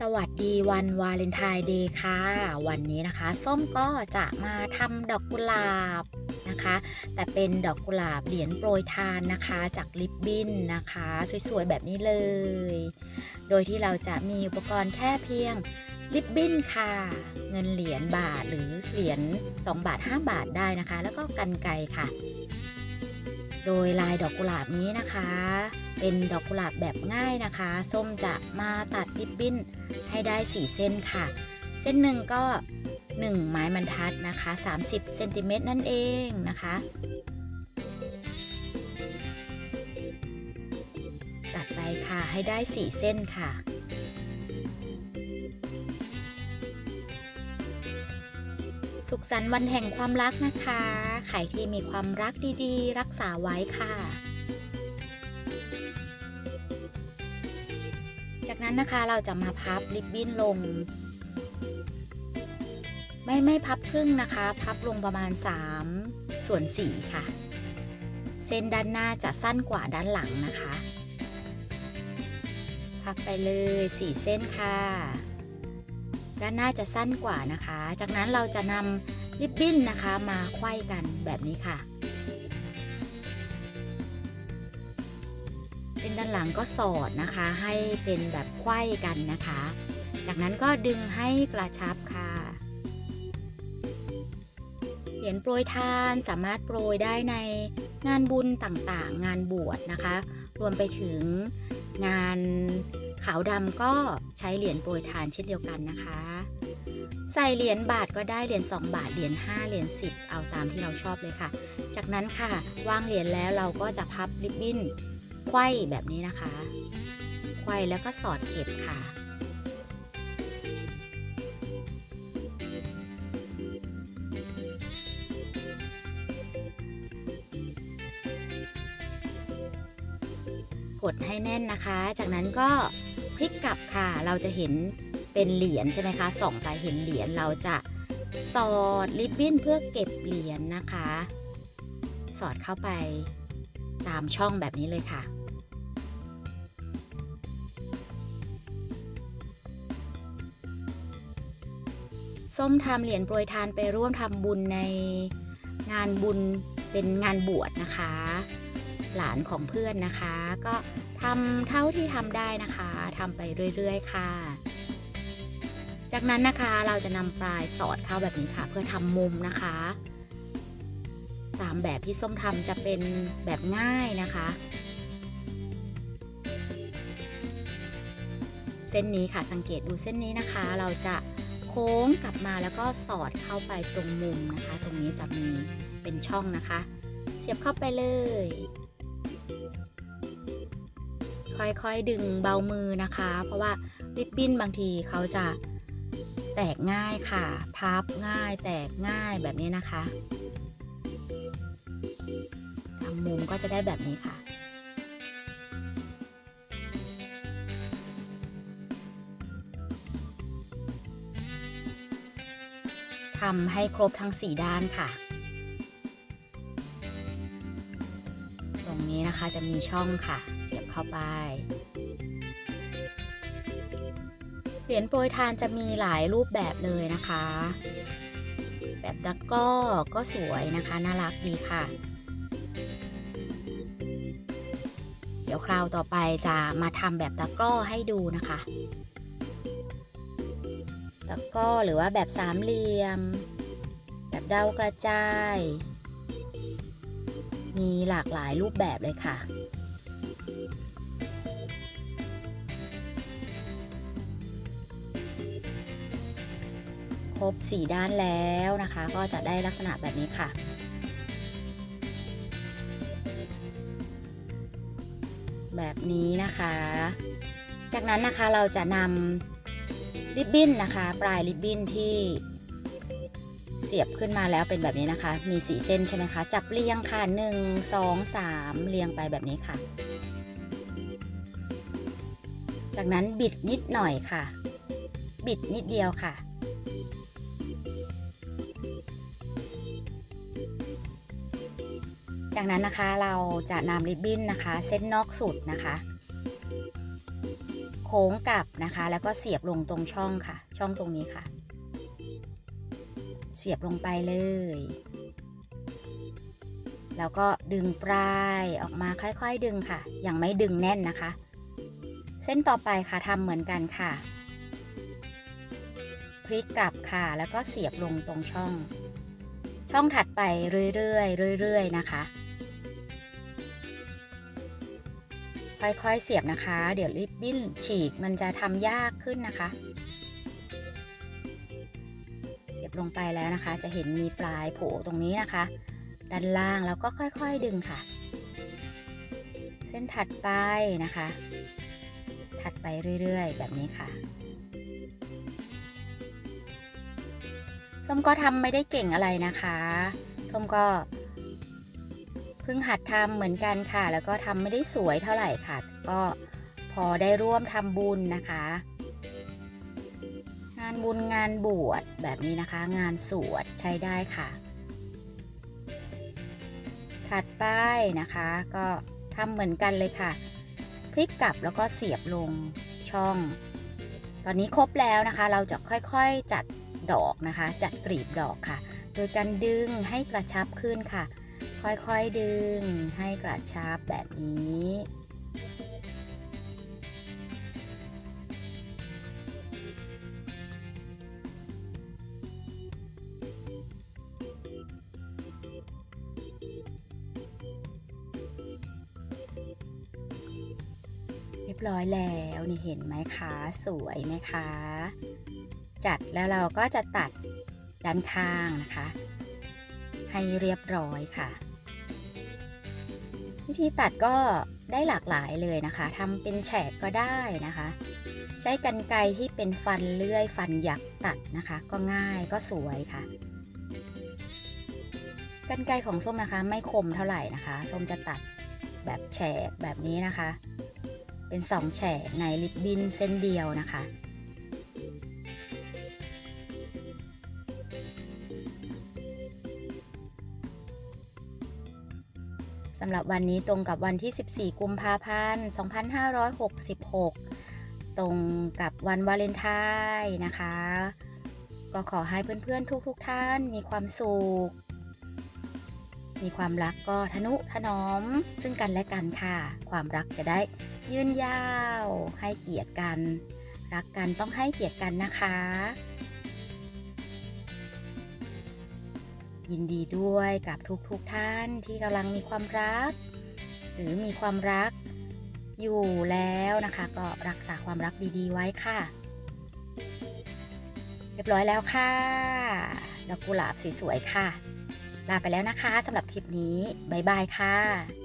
สวัสดีวันวาเลนไทน์เดย์ค่ะ วันนี้นะคะ ส้มก็จะมาทำดอกกุหลาบนะคะ แต่เป็นดอกกุหลาบเหรียญโปรยทานนะคะ จากลิปบินนะคะ สวยๆ แบบนี้เลย โดยที่เราจะมีอุปกรณ์แค่เพียงลิปบินค่ะ เงินเหรียญบาทหรือเหรียญ2บาท 5 บาทได้นะคะ แล้วก็กันไกค่ะ โดยลายดอกกุหลาบนี้นะคะ เป็นดอกกุหลาบแบบง่ายนะคะ ส้มจะมาตัดริบบิ้นให้ได้ 4 เส้นค่ะ เส้นหนึ่งก็ 1 ไม้บรรทัดนะคะ 30เซนติเมตรนั่นเองนะคะ ตัดไปค่ะให้ได้ 4 เส้นค่ะ สุขสันต์วันแห่งความรักนะคะ ใครที่มีความรักดีๆ รักษาไว้ค่ะ จากนั้นนะคะเราจะมาพับริบบิ้นลง ไม่ไม่พับครึ่งนะคะ พับลงประมาณ 3 ส่วน 4 ค่ะ เส้นด้านหน้าจะสั้นกว่าด้านหลังนะคะ พับไปเลย 4 เส้นค่ะ ด้านหน้าจะสั้นกว่านะคะ จากนั้นเราจะนำริบบิ้นนะคะมาไขว้กันแบบนี้ค่ะ เส้นด้านหลังก็สอดนะคะให้เป็นแบบไขว้กันนะคะ จากนั้นก็ดึงให้กระชับค่ะ เหรียญโปรยทานสามารถโปรยได้ในงานบุญต่างๆ งานบวชนะคะ รวมไปถึงงาน ขาวดำก็ใช้เหรียญโปรยทานเช่นเดียวกันนะคะ ใส่เหรียญบาทก็ได้เหรียญ2บาทเหรียญ5เหรียญ10 เอาตามที่เราชอบเลยค่ะ จากนั้นค่ะวางเหรียญแล้วเราก็จะพับริบบิ้นไขว้แบบนี้นะคะไขว้แล้วก็สอดเก็บค่ะกดให้แน่นนะคะ จากนั้นก็ พลิกกลับค่ะ เราจะเห็นเป็นเหรียญใช่ไหมคะส่องไปเห็นเหรียญเราจะสอดริบบิ้นเพื่อเก็บเหรียญนะคะ สอดเข้าไปตามช่องแบบนี้เลยค่ะ ส้มทำเหรียญโปรยทานไปร่วมทำบุญในงานบุญเป็นงานบวชนะคะ หลานของเพื่อนนะคะ ก็ทำเท่าที่ทำได้นะคะ ทำไปเรื่อย ๆ ค่ะ จากนั้นนะคะเราจะนำปลายสอดเข้าแบบนี้ค่ะ เพื่อทำมุมนะคะตามแบบที่ส้มทำจะเป็นแบบง่ายนะคะ เส้นนี้ค่ะสังเกตดูเส้นนี้นะคะ เราจะโค้งกลับมาแล้วก็สอดเข้าไปตรงมุมนะคะ ตรงนี้จะมีเป็นช่องนะคะ เสียบเข้าไปเลย ค่อยๆ ดึงเบามือนะคะ เพราะว่าริบบิ้นบางทีเขาจะแตกง่ายค่ะ พับง่ายแตกง่ายแบบนี้นะคะทำมุมก็จะได้แบบนี้ค่ะทำให้ครบทั้ง 4 ด้านค่ะ ตรงนี้นะคะจะมีช่องค่ะ สียบเข้าไป เหรียญโปรยทานจะมีหลายรูปแบบเลยนะคะ แบบตะก้อก็สวยนะคะ น่ารักดีค่ะ เดี๋ยวคราวต่อไปจะมาทำแบบตะกร้อให้ดูนะคะตะกร้อหรือว่าแบบสามเหลี่ยม แบบดาวกระจาย มีหลากหลายรูปแบบเลยค่ะ รบ 4 ด้านแล้วนะคะ ก็จะได้ลักษณะแบบนี้ค่ะแบบนี้นะคะ จากนั้นนะคะเราจะนำริบบิ้นนะคะ ปลายริบบิ้นที่เสียบขึ้นมาแล้วเป็นแบบนี้นะคะ มีสีเส้นใช่ไหมคะ จับเรียงค่ะ 1 2 3 เรียงไปแบบนี้ค่ะ จากนั้นบิดนิดหน่อยค่ะ บิดนิดเดียวค่ะ จากนั้นนะคะเราจะนำริบบิ้นนะคะ เส้นนอกสุดนะคะ โค้งกลับนะคะ แล้วก็เสียบลงตรงช่องค่ะ ช่องตรงนี้ค่ะ เสียบลงไปเลย แล้วก็ดึงปลายออกมาค่อยๆดึงค่ะ ยังไม่ดึงแน่นนะคะ เส้นต่อไปค่ะทำเหมือนกันค่ะ พลิกกลับค่ะ แล้วก็เสียบลงตรงช่องช่องถัดไปเรื่อยๆเรื่อยๆนะคะ ค่อยๆเสียบนะคะ เดี๋ยวริบบิ้นฉีกมันจะทำยากขึ้นนะคะ เสียบลงไปแล้วนะคะ จะเห็นมีปลายโผล่ตรงนี้นะคะ ด้านล่างแล้วก็ค่อยๆดึงค่ะ เส้นถัดไปนะคะ ถัดไปเรื่อยๆ แบบนี้ค่ะส้มก็ทำไม่ได้เก่งอะไรนะคะ ส้มก็ เพิ่งหัดทำเหมือนกันค่ะ แล้วก็ทำไม่ได้สวยเท่าไหร่ค่ะ ก็พอได้ร่วมทำบุญนะคะ งานบุญงานบวชแบบนี้นะคะ งานสวดใช้ได้ค่ะ ถัดไปนะคะก็ทำเหมือนกันเลยค่ะ พลิกกลับแล้วก็เสียบลงช่อง ตอนนี้ครบแล้วนะคะ เราจะค่อยๆจัดดอกนะคะ จัดกลีบดอกค่ะ โดยการดึงให้กระชับขึ้นค่ะ ค่อยๆดึงให้กระชับแบบนี้ เรียบร้อยแล้วนี่เห็นไหมคะ สวยไหมคะ จัดแล้วเราก็จะตัดด้านข้างนะคะ ให้เรียบร้อยค่ะ วิธีตัดก็ได้หลากหลายเลยนะคะทำเป็นแฉกก็ได้นะคะ ใช้กรรไกรที่เป็นฟันเลื่อยฟันหยักตัดนะคะ ก็ง่ายก็สวยค่ะกรรไกรของส้มนะคะ ไม่คมเท่าไหร่นะคะส้มจะตัดแบบแฉกแบบนี้นะคะ เป็นสองแฉกในลิปบินเส้นเดียวนะคะำหรับวันนี้ตรงกับวันที่ 14 กุมภาพันธ์ 2566 ตรงกับวันวาเลนไทน์นะคะ ก็ขอให้เพื่อนๆทุกๆทท่านมีความสุข มีความรักก็ทนุถนอม ซึ่งกันและกันค่ะ ความรักจะได้ยืนยาว ให้เกียรติกัน รักกันต้องให้เกียรติกันนะคะ ยินดีด้วยกับทุกๆทท่านที่กำลังมีความรัก หรือมีความรักอยู่แล้วนะคะ ก็รักษาความรักดีๆ ไว้ค่ะ เรียบร้อยแล้วค่ะ ดอกกุหลาบสวยๆค่ะ ลาไปแล้วนะคะสำหรับคลิปนี้ บ๊ายบายค่ะ